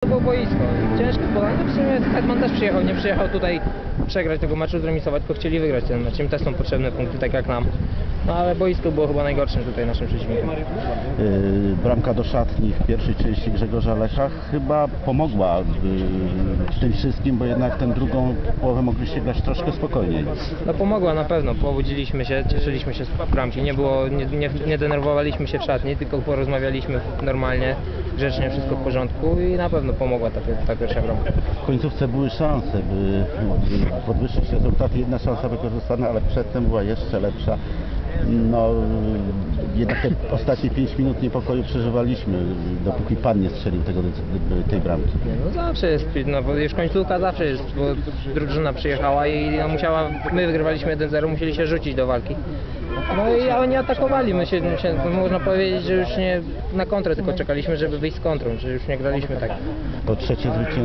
To było boisko. Ciężko. No w sumie Hetman też przyjechał, nie przyjechał tutaj przegrać tego meczu, zremisować, tylko chcieli wygrać ten mecz. Im też są potrzebne punkty, tak jak nam. No ale boisko było chyba najgorszym tutaj naszym przeciwnikiem. Yy, Bramka do szatni w pierwszej części Grzegorza Lecha chyba pomogła yy, w tym wszystkim, bo jednak tę drugą połowę mogliście grać troszkę spokojniej. No pomogła na pewno, pobudziliśmy się, cieszyliśmy się z bramki, nie było, nie, nie, nie denerwowaliśmy się w szatni, tylko porozmawialiśmy normalnie, grzecznie, wszystko w porządku i na pewno pomogła ta, ta pierwsza bramka. W końcówce były szanse, by by podwyższyć rezultat. Jedna szansa wykorzystana, ale przedtem była jeszcze lepsza. No, jednak te ostatnie 5 minut niepokoju przeżywaliśmy, dopóki Pan nie strzelił tego, tej bramki. No zawsze jest, no bo już końcówka zawsze jest, bo drużyna przyjechała i no, musiała, my wygrywaliśmy 1-0, musieli się rzucić do walki. No i oni atakowali, my się, się, można powiedzieć, że już nie na kontrę, tylko czekaliśmy, żeby wyjść z kontrą, że już nie graliśmy tak. To trzecie zwycięstwo.